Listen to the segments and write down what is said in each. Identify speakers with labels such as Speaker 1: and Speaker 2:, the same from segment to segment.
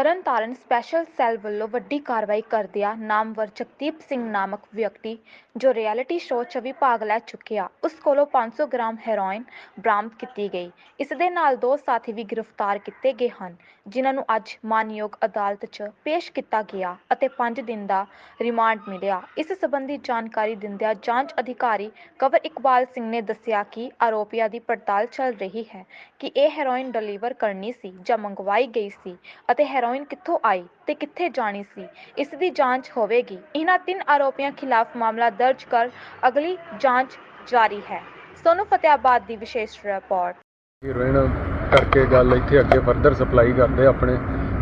Speaker 1: Tarn Taran special cell ਵੱਲੋਂ ਵੱਡੀ ਕਾਰਵਾਈ ਕਰਦਿਆਂ ਨਾਮਵਰ ਜਗਦੀਪ ਸਿੰਘ ਨਾਮਕ ਵਿਅਕਤੀ, ਜੋ ਰਿਐਲਿਟੀ ਸ਼ੋਅ 'ਚ ਵੀ ਭਾਗ ਲੈ ਚੁੱਕਿਆ, ਉਸ ਕੋਲੋਂ 500 ਗ੍ਰਾਮ ਹੈਰੋਇਨ ਬਰਾਮਦ ਕੀਤੀ ਗਈ। ਇਸ ਦੇ ਨਾਲ ਦੋ ਸਾਥੀ ਵੀ ਗ੍ਰਿਫਤਾਰ ਕੀਤੇ ਗਏ ਹਨ, ਜਿਨ੍ਹਾਂ ਨੂੰ ਅੱਜ ਮਾਨਯੋਗ ਅਦਾਲਤ 'ਚ ਪੇਸ਼ ਕੀਤਾ ਗਿਆ ਅਤੇ 5 ਦਿਨ ਦਾ ਰਿਮਾਂਡ ਮਿਲਿਆ। ਇਸ ਸੰਬੰਧੀ ਜਾਣਕਾਰੀ ਦਿੰਦਿਆਂ ਜਾਂਚ ਅਧਿਕਾਰੀ ਕਵਰ ਇਕਬਾਲ ਸਿੰਘ ਨੇ ਦੱਸਿਆ ਕਿ ਆਰੋਪੀਆਂ ਦੀ ਪੜਤਾਲ ਚੱਲ ਰਹੀ ਹੈ ਕਿ ਇਹ ਹੈਰੋਇਨ ਡਿਲੀਵਰ ਕਰਨੀ ਸੀ ਜਾਂ ਮੰਗਵਾਈ ਗਈ ਸੀ ਅਤੇ ਹੈਰੋਇਨ ਕਿੱਥੋਂ ਆਈ ਤੇ ਕਿੱਥੇ ਜਾਣੀ ਸੀ, ਇਸ ਦੀ ਜਾਂਚ ਹੋਵੇਗੀ। ਇਹਨਾਂ ਤਿੰਨ ਆਰੋਪੀਆਂ ਖਿਲਾਫ ਮਾਮਲਾ ਦਰਜ ਕਰ ਅਗਲੀ ਜਾਂਚ ਜਾਰੀ ਹੈ। ਸੋਨੂੰ ਫਤਿਆਬਾਦ ਦੀ ਵਿਸ਼ੇਸ਼ ਰਿਪੋਰਟ।
Speaker 2: ਹੀਰੋਇਨ ਕਰਕੇ ਗੱਲ ਇੱਥੇ ਅੱਗੇ ਫਰਦਰ ਸਪਲਾਈ ਕਰਦੇ ਆਪਣੇ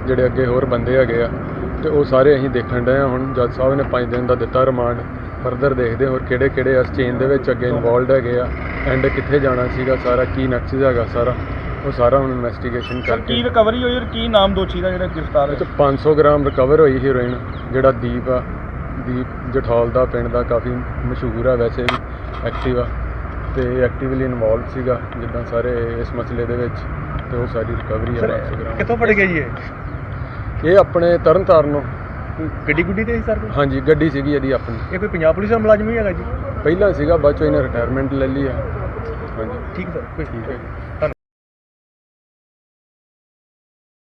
Speaker 2: ਜਿਹੜੇ ਅੱਗੇ ਹੋਰ ਬੰਦੇ ਹੈਗੇ ਆ, ਤੇ ਉਹ ਸਾਰੇ ਅਸੀਂ ਦੇਖਣ ਡਏ ਆ ਹੁਣ। ਜੱਜ ਸਾਹਿਬ ਨੇ 5 ਦਿਨ ਦਾ ਦਿੱਤਾ ਰਿਮਾਂਡ ਫਰਦਰ ਦੇਖਦੇ ਹੋਰ ਕਿਹੜੇ ਕਿਹੜੇ ਇਸ ਚੇਨ ਦੇ ਵਿੱਚ ਅੱਗੇ ਇਨਵੋਲਡ ਹੈਗੇ ਆ ਐਂਡ ਕਿੱਥੇ ਜਾਣਾ ਸੀਗਾ ਸਾਰਾ, ਕੀ ਨਕਸ਼ਾ ਹੈਗਾ ਸਾਰਾ। ਉਹ ਸਾਰਾ ਹੁਣ ਇਨਵੈਸਟੀਗੇਸ਼ਨ
Speaker 3: ਕੀ
Speaker 2: ਕਰਕੇ।
Speaker 3: ਰਿਕਵਰੀ ਹੋਈ ਔਰ ਕੀ ਨਾਮ ਦੋਸ਼ੀ ਦਾ ਜਿਹੜਾ ਗ੍ਰਿਫਤਾਰ ਹੋਇਆ?
Speaker 2: 500 ਗ੍ਰਾਮ ਰਿਕਵਰ ਹੋਈ ਹੀਰੋਇਨ ਜਿਹੜਾ ਦੀਪ ਆ। ਦੀਪ ਜਠੌਲ ਦਾ ਪਿੰਡ ਦਾ ਕਾਫੀ ਮਸ਼ਹੂਰ ਆ ਵੈਸੇ ਵੀ ਐਕਟਿਵ ਆ। ਤੇ ਐਕਟਿਵਲੀ ਇਨਵੋਲਵ ਸੀਗਾ ਜਿੱਦਾਂ ਸਾਰੇ ਇਸ ਮਸਲੇ ਦੇ ਵਿੱਚ। ਤੇ ਉਹ ਸਾਰੀ ਰਿਕਵਰੀ ਆ 500 ਗ੍ਰਾਮ।
Speaker 3: ਕਿੱਥੋਂ ਫੜ ਗਿਆ ਜੀ ਇਹ?
Speaker 2: ਇਹ ਆਪਣੇ ਤਰਨ ਤਾਰਨੋਂ
Speaker 3: ਗੱਡੀ ਗੁੱਡੀ ਤੇ ਸੀ ਸਰ ਕੋਈ?
Speaker 2: ਹਾਂਜੀ ਗੱਡੀ ਸੀਗੀ ਇਹਦੀ ਆਪਣੀ।
Speaker 3: ਇਹ ਕੋਈ ਪੰਜਾਬ ਪੁਲਿਸ ਦਾ ਮੁਲਾਜ਼ਮ ਹੀ ਹੈਗਾ ਜੀ?
Speaker 2: ਪਹਿਲਾਂ ਸੀਗਾ ਬਾਅਦ ਚੋਂ ਇਹਨੇ ਰਿਟਾਇਰਮੈਂਟ ਲੈ ਲਈ ਆ। ਹਾਂਜੀ।
Speaker 3: ਠੀਕ ਸਰ ਕੋਈ
Speaker 2: ਠੀਕ ਹੈ।